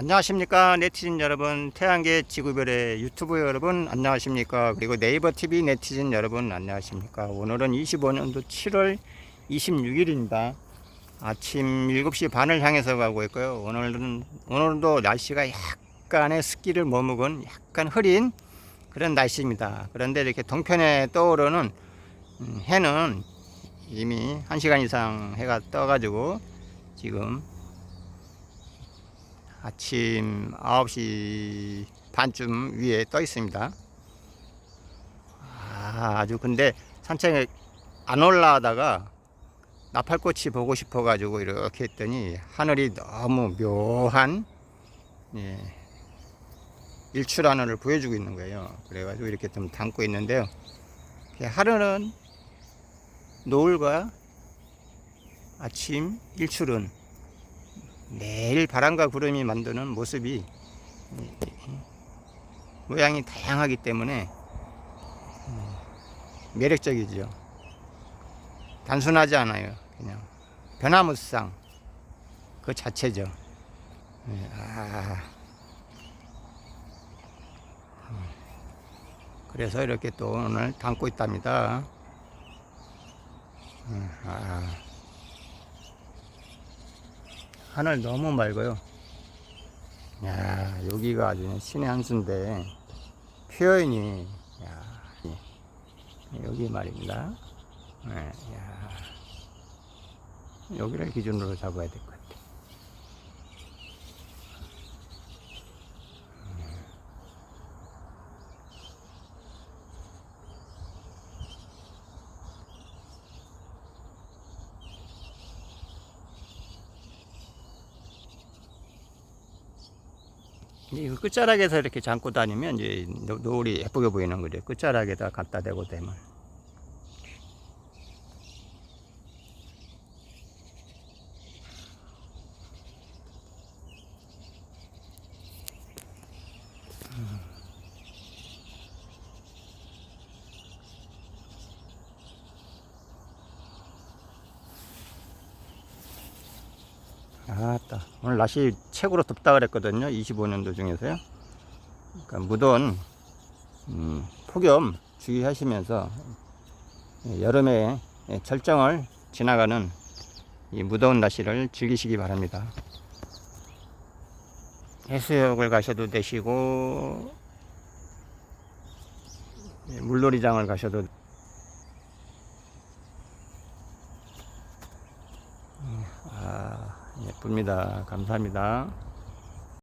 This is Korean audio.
안녕하십니까 네티즌 여러분. 태양계 지구별의 유튜브 여러분 안녕하십니까. 그리고 네이버 TV 네티즌 여러분 안녕하십니까. 오늘은 25년도 7월 26일입니다. 아침 7시 반을 향해서 가고 있고요. 오늘은 오늘도 날씨가 약간의 습기를 머무은 약간 흐린 그런 날씨입니다. 그런데 이렇게 동편에 떠오르는 음, 해는 이미 1시간 이상 해가 떠가지고 지금 아침 9시 반쯤 위에 떠 있습니다. 아, 아주 근데 산책에 안 올라가다가 나팔꽃이 보고 싶어 가지고 이렇게 했더니 하늘이 너무 묘한 예, 일출 하늘을 보여주고 있는 거예요. 그래가지고 이렇게 좀 담고 있는데요. 하루는 노을과 아침 일출은 매일 바람과 구름이 만드는 모습이 모양이 다양하기 때문에 음, 매력적이죠. 단순하지 않아요. 그냥 변화무쌍 그 자체죠. 예, 아. 음. 그래서 이렇게 또 오늘 담고 있답니다. 음, 아. 하늘 너무 맑아요. 야, 여기가 아주 신의 한 수인데, 표현이, 야, 예. 여기 말입니다. 네, 야, 여기를 기준으로 잡아야 될 것 같아. 이 끝자락에서 이렇게 잠고 다니면 이제 노- 노을이 예쁘게 보이는 거죠. 끝자락에다 갖다 대고 되면. 아따 오늘 날씨 최고로 덥다 그랬거든요 25년도 중에서요. 그러니까 무더운 음, 폭염 주의하시면서 예, 절정을 지나가는 이 무더운 날씨를 즐기시기 바랍니다. 해수욕을 가셔도 되시고 예, 물놀이장을 가셔도 아, 예쁩니다. 감사합니다.